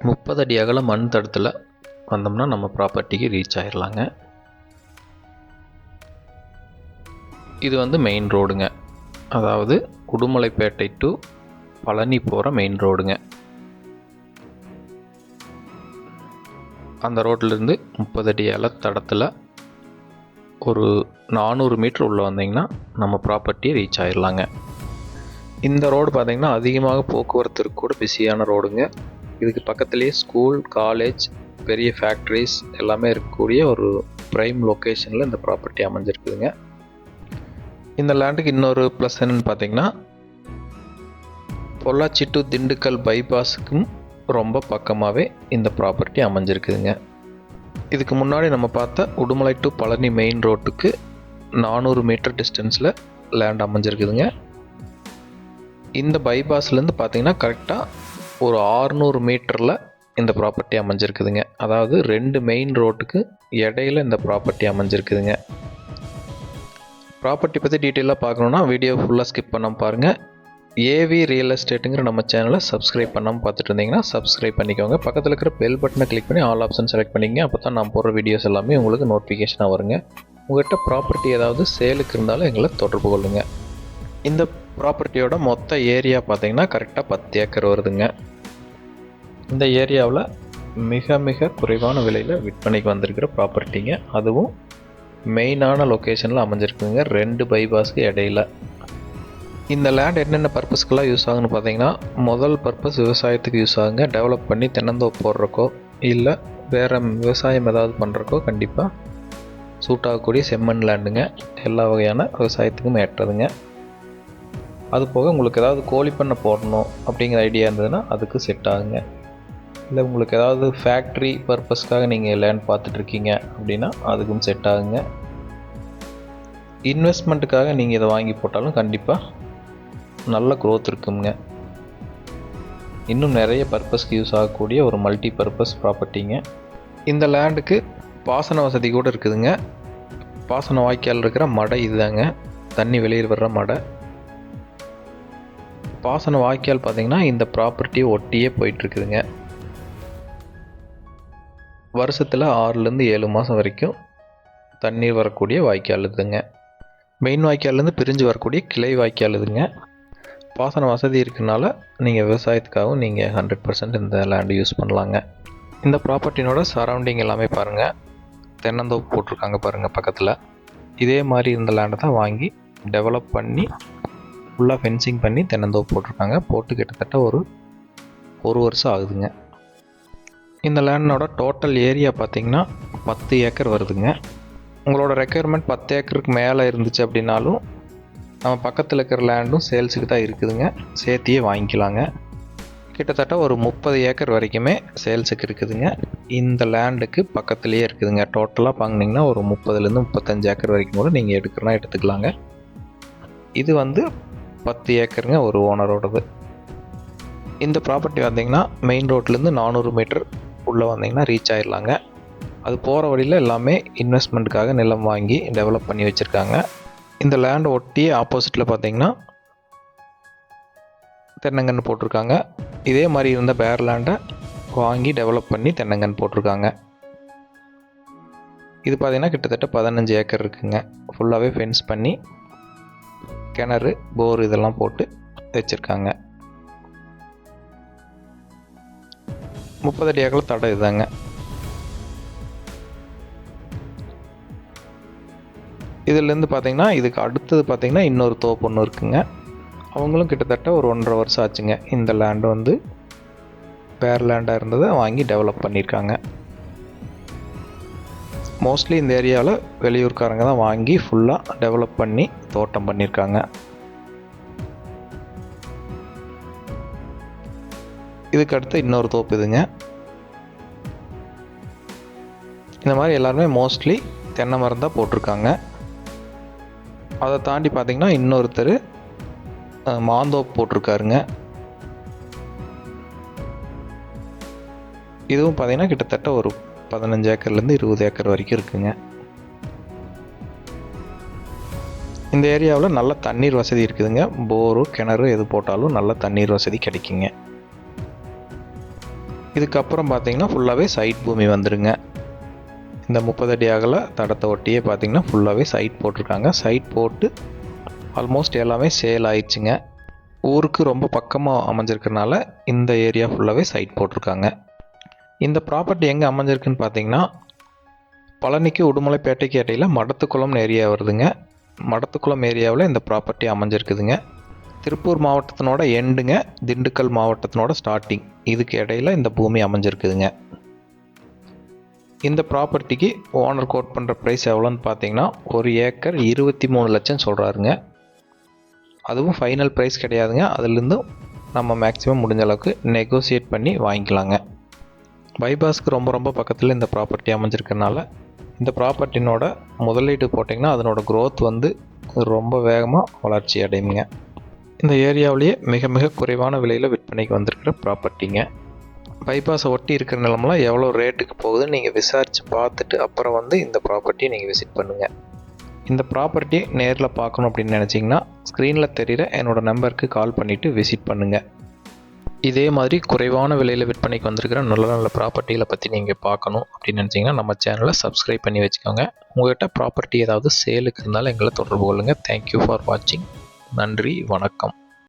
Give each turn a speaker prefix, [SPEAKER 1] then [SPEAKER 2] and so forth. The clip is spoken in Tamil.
[SPEAKER 1] முப்பது அடி அகல மண் தடத்தில் வந்தோம்னா நம்ம ப்ராப்பர்ட்டிக்கு ரீச் ஆயிடலாங்க இது வந்து மெயின் ரோடுங்க அதாவது உடுமலைப்பேட்டை டு பழனி போகிற மெயின் ரோடுங்க அந்த ரோட்லேருந்து முப்பது அடி அல தடத்தில் ஒரு நானூறு மீட்டர் உள்ளே வந்தீங்கன்னா நம்ம ப்ராப்பர்ட்டியை ரீச் ஆயிடலாங்க இந்த ரோடு பார்த்திங்கன்னா அதிகமாக போக்குவரத்து கூட பிஸியான ரோடுங்க இதுக்கு பக்கத்துலேயே ஸ்கூல் காலேஜ் பெரிய ஃபேக்ட்ரிஸ் எல்லாமே இருக்கக்கூடிய ஒரு ப்ரைம் லொக்கேஷனில் இந்த ப்ராப்பர்ட்டி அமைஞ்சிருக்குதுங்க. இந்த லேண்டுக்கு இன்னொரு ப்ளஸ் என்னன்னு பார்த்தீங்கன்னா பொள்ளாச்சி டு திண்டுக்கல் பைபாஸுக்கும் ரொம்ப பக்கமாகவே இந்த ப்ராப்பர்ட்டி அமைஞ்சிருக்குதுங்க. இதுக்கு முன்னாடி நம்ம பார்த்த உடுமலை டு பழனி மெயின் ரோட்டுக்கு நானூறு மீட்டர் டிஸ்டன்ஸில் லேண்ட் அமைஞ்சிருக்குதுங்க. இந்த பைபாஸ்லேருந்து பார்த்தீங்கன்னா கரெக்டாக ஒரு ஆறுநூறு மீட்டரில் இந்த ப்ராப்பர்ட்டி அமைஞ்சிருக்குதுங்க. அதாவது ரெண்டு மெயின் ரோட்டுக்கு இடையில இந்த ப்ராப்பர்ட்டி அமைஞ்சிருக்குதுங்க. ப்ராப்பர்ட்டி பற்றி டீட்டெயிலாக பார்க்கணுன்னா வீடியோ ஃபுல்லாக ஸ்கிப் பண்ண பாருங்கள் ஏவி ரியல் எஸ்டேட்டுங்கிற நம்ம சேனலை சப்ஸ்கிரைப் பண்ணாமல் பார்த்துட்டு இருந்தீங்கன்னா சப்ஸ்கிரைப் பண்ணிக்கோங்க. பக்கத்தில் இருக்கிற பெல் பட்டனை கிளிக் பண்ணி ஆல் ஆப்ஷன் செலக்ட் பண்ணிங்க அப்போ தான் நான் போடுற வீடியோஸ் எல்லாமே உங்களுக்கு நோட்டிஃபிகேஷனாக வருங்க. உங்கள்கிட்ட ப்ராப்பர்ட்டி ஏதாவது சேலுக்கு இருந்தாலும் எங்களை தொடர்பு கொள்ளுங்கள் இந்த ப்ராப்பர்ட்டியோட மொத்த ஏரியா பார்த்தீங்கன்னா கரெக்டாக பத்து ஏக்கர் வருதுங்க. இந்த ஏரியாவில் மிக மிக குறைவான விலையில் விற்பனைக்கு வந்திருக்கிற ப்ராப்பர்ட்டிங்க அதுவும் மெயினான லொக்கேஷனில் அமைஞ்சிருக்குங்க ரெண்டு பைபாஸ்க்கு இடையில. இந்த லேண்ட் என்னென்ன பர்பஸ்க்கெல்லாம் யூஸ் ஆகுன்னு பார்த்தீங்கன்னா முதல் பர்பஸ் விவசாயத்துக்கு யூஸ் ஆகுங்க. டெவலப் பண்ணி தென்னந்தோப்பு போடுறக்கோ இல்லை வேறு விவசாயம் ஏதாவது பண்ணுறக்கோ கண்டிப்பாக சூட் ஆகக்கூடிய செம்மண் லேண்டுங்க எல்லா வகையான விவசாயத்துக்கும் ஏற்றதுங்க. அது போக உங்களுக்கு ஏதாவது கோழி பண்ணை போடணும் அப்படிங்கிற ஐடியா இருந்ததுன்னா அதுக்கு செட் ஆகுங்க. இல்லை உங்களுக்கு ஏதாவது ஃபேக்ட்ரி பர்பஸ்க்காக நீங்கள் லேண்ட் பார்த்துட்ருக்கீங்க அப்படின்னா அதுக்கும் செட் ஆகுங்க. இன்வெஸ்ட்மெண்ட்டுக்காக நீங்கள் இதை வாங்கி போட்டாலும் கண்டிப்பாக நல்ல க்ரோத் இருக்குங்க. இன்னும் நிறைய பர்பஸ்க்கு யூஸ் ஆகக்கூடிய ஒரு மல்டி பர்பஸ் ப்ராப்பர்ட்டிங்க இந்த லேண்டுக்கு பாசன வசதி கூட இருக்குதுங்க. பாசன வாய்க்கால் இருக்கிற மடை இதுதாங்க. தண்ணி வெளியில் வர்ற மடை. பாசன வாய்க்கால் பார்த்தீங்கன்னா இந்த ப்ராப்பர்ட்டியை ஒட்டியே போயிட்டுருக்குதுங்க. வருஷத்தில் ஆறுலேருந்து ஏழு மாதம் வரைக்கும் தண்ணீர் வரக்கூடிய வாய்க்கால் இதுங்க மெயின் வாய்க்கால்லேருந்து பிரிஞ்சு வரக்கூடிய கிளை வாய்க்கால் இதுங்க பாசன வசதி இருக்கனால நீங்கள் விவசாயத்துக்காகவும் நீங்கள் ஹண்ட்ரட் பர்சன்ட் இந்த லேண்டு யூஸ் பண்ணலாங்க. இந்த ப்ராப்பர்ட்டினோட சரௌண்டிங் எல்லாமே பாருங்கள் தென்னந்தோப்பு போட்டிருக்காங்க பாருங்கள் பக்கத்தில். இதே மாதிரி இருந்த லேண்டை தான் வாங்கி டெவலப் பண்ணி ஃபுல்லாக ஃபென்சிங் பண்ணி தென்னந்தோப்பு போட்டிருக்காங்க. போட்டு கிட்டத்தட்ட ஒரு ஒரு வருஷம் ஆகுதுங்க. இந்த லேண்டோட டோட்டல் ஏரியா பார்த்தீங்கன்னா பத்து ஏக்கர் வருதுங்க. உங்களோட ரெக்குயர்மெண்ட் பத்து ஏக்கருக்கு மேலே இருந்துச்சு அப்படின்னாலும் நம்ம பக்கத்தில் இருக்கிற லேண்டும் சேல்ஸுக்கு தான் இருக்குதுங்க. சேர்த்தியே வாங்கிக்கலாங்க. கிட்டத்தட்ட ஒரு முப்பது ஏக்கர் வரைக்குமே சேல்ஸுக்கு இருக்குதுங்க. இந்த லேண்டுக்கு பக்கத்துலேயே இருக்குதுங்க. டோட்டலாக வாங்கினீங்கன்னா ஒரு முப்பதுலேருந்து முப்பத்தஞ்சு ஏக்கர் வரைக்கும் கூட நீங்கள் எடுக்கிறனா எடுத்துக்கலாங்க. இது வந்து பத்து ஏக்கருங்க ஒரு ஓனரோடது. இந்த ப்ராப்பர்ட்டி வந்தீங்கன்னா மெயின் ரோட்லேருந்து நானூறு மீட்டர் உள்ளே வந்தீங்கன்னா ரீச் ஆயிடலாங்க. அது போகிற வழியில் எல்லாமே இன்வெஸ்ட்மெண்ட்டுக்காக நிலம் வாங்கி டெவலப் பண்ணி வச்சுருக்காங்க. இந்த லேண்ட் ஒட்டி ஆப்போசிட்டில் பார்த்தீங்கன்னா தென்னங்கன்று போட்டிருக்காங்க. இதே மாதிரி இருந்த பேர் லேண்டை வாங்கி டெவலப் பண்ணி தென்னங்கன்று போட்டிருக்காங்க. இது பார்த்தீங்கன்னா கிட்டத்தட்ட பதினஞ்சு ஏக்கர் இருக்குங்க. ஃபுல்லாகவே ஃபென்ஸ் பண்ணி கிணறு போர் இதெல்லாம் போட்டு வச்சுருக்காங்க. முப்பது அடி அகல தடை இதுதாங்க. இதுலேருந்து பார்த்தீங்கன்னா இதுக்கு அடுத்தது பார்த்தீங்கன்னா இன்னொரு தோப்பு ஒன்று இருக்குங்க. அவங்களும் கிட்டத்தட்ட ஒரு ஒன்றரை வருஷம் ஆச்சுங்க. இந்த லேண்டு வந்து பேர் லேண்டாக இருந்ததை வாங்கி டெவலப் பண்ணியிருக்காங்க. மோஸ்ட்லி இந்த ஏரியாவில் வெளியூர்காரங்க தான் வாங்கி ஃபுல்லாக டெவலப் பண்ணி தோட்டம் பண்ணியிருக்காங்க இதுக்கு அடுத்து இன்னொரு தோப்பு இதுங்க. இந்த மாதிரி எல்லாருமே மோஸ்ட்லி தென்னை மரம் தான் போட்டிருக்காங்க. அதை தாண்டி பார்த்தீங்கன்னா இன்னொருத்தர் மாந்தோப்பு போட்டிருக்காருங்க. இதுவும் பார்த்தீங்கன்னா கிட்டத்தட்ட ஒரு பதினஞ்சு ஏக்கர்லேருந்து இருபது ஏக்கர் வரைக்கும் இருக்குங்க. இந்த ஏரியாவில் நல்ல தண்ணீர் வசதி இருக்குதுங்க. போரு கிணறு எது போட்டாலும் நல்ல தண்ணீர் வசதி கிடைக்குங்க. இதுக்கப்புறம் பார்த்தீங்கன்னா ஃபுல்லாகவே சைட் பூமி வந்துடுங்க இந்த முப்பது அடி அகல தடத்தை ஒட்டியே பார்த்தீங்கன்னா ஃபுல்லாகவே சைட் போட்டிருக்காங்க. சைட் போட்டு ஆல்மோஸ்ட் எல்லாமே சேல் ஆயிடுச்சுங்க. ஊருக்கு ரொம்ப பக்கமாக அமைஞ்சிருக்கறனால இந்த ஏரியா ஃபுல்லாகவே சைட் போட்டிருக்காங்க. இந்த ப்ராப்பர்ட்டி எங்கே அமைஞ்சிருக்குன்னு பார்த்தீங்கன்னா பழனிக்கு உடுமலைப்பேட்டைக்கு இடையில மடத்துக்குளம்னு ஏரியா வருதுங்க. மடத்துக்குளம் ஏரியாவில் இந்த ப்ராப்பர்ட்டி அமைஞ்சிருக்குதுங்க. திருப்பூர் மாவட்டத்தினோட எண்டுங்க திண்டுக்கல் மாவட்டத்தினோட ஸ்டார்டிங் இதுக்கு இடையில இந்த பூமி அமைஞ்சிருக்குதுங்க. இந்த ப்ராப்பர்ட்டிக்கு ஓனர் கோட் பண்ணுற ப்ரைஸ் எவ்வளோன்னு பார்த்தீங்கன்னா ஒரு ஏக்கர் இருபத்தி மூணு லட்சம் சொல்கிறாருங்க அதுவும் ஃபைனல் ப்ரைஸ் கிடையாதுங்க. அதுலேருந்தும் நம்ம மேக்ஸிமம் முடிஞ்ச அளவுக்கு நெகோசியேட் பண்ணி வாங்கிக்கலாங்க. பைபாஸ்க்கு ரொம்ப ரொம்ப பக்கத்தில் இந்த ப்ராப்பர்ட்டி அமைஞ்சிருக்கனால இந்த ப்ராப்பர்ட்டினோட முதலீடு போட்டிங்கன்னா அதனோட க்ரோத் வந்து ரொம்ப வேகமாக வளர்ச்சி அடையுங்க. இந்த ஏரியாவிலேயே மிக மிக குறைவான விலையில் விற்பனைக்கு வந்திருக்கிற ப்ராப்பர்ட்டிங்க. பைபாஸை ஒட்டி இருக்கிற நிலமெல்லாம் எவ்வளோ ரேட்டுக்கு போகுதுன்னு நீங்கள் விசாரித்து பார்த்துட்டு அப்புறம் வந்து இந்த ப்ராப்பர்ட்டியை நீங்கள் விசிட் பண்ணுங்கள் இந்த ப்ராப்பர்ட்டி நேரில் பார்க்கணும் அப்படின்னு நினச்சிங்கன்னா ஸ்க்ரீனில் தெரிகிற என்னோடய நம்பருக்கு கால் பண்ணிவிட்டு விசிட் பண்ணுங்கள் இதே மாதிரி குறைவான விலையில் விற்பனைக்கு வந்திருக்கிற நல்ல நல்ல ப்ராப்பர்ட்டிகளை பற்றி நீங்கள் பார்க்கணும் அப்படின்னு நினச்சிங்கன்னா நம்ம சேனலை சப்ஸ்கிரைப் பண்ணி வச்சுக்கோங்க. உங்கள்கிட்ட ப்ராப்பர்ட்டி ஏதாவது சேலுக்கு இருந்தாலும் எங்களை தொடர்பு கொள்ளுங்கள் தேங்க்யூ ஃபார் வாட்சிங் நன்றி வணக்கம்.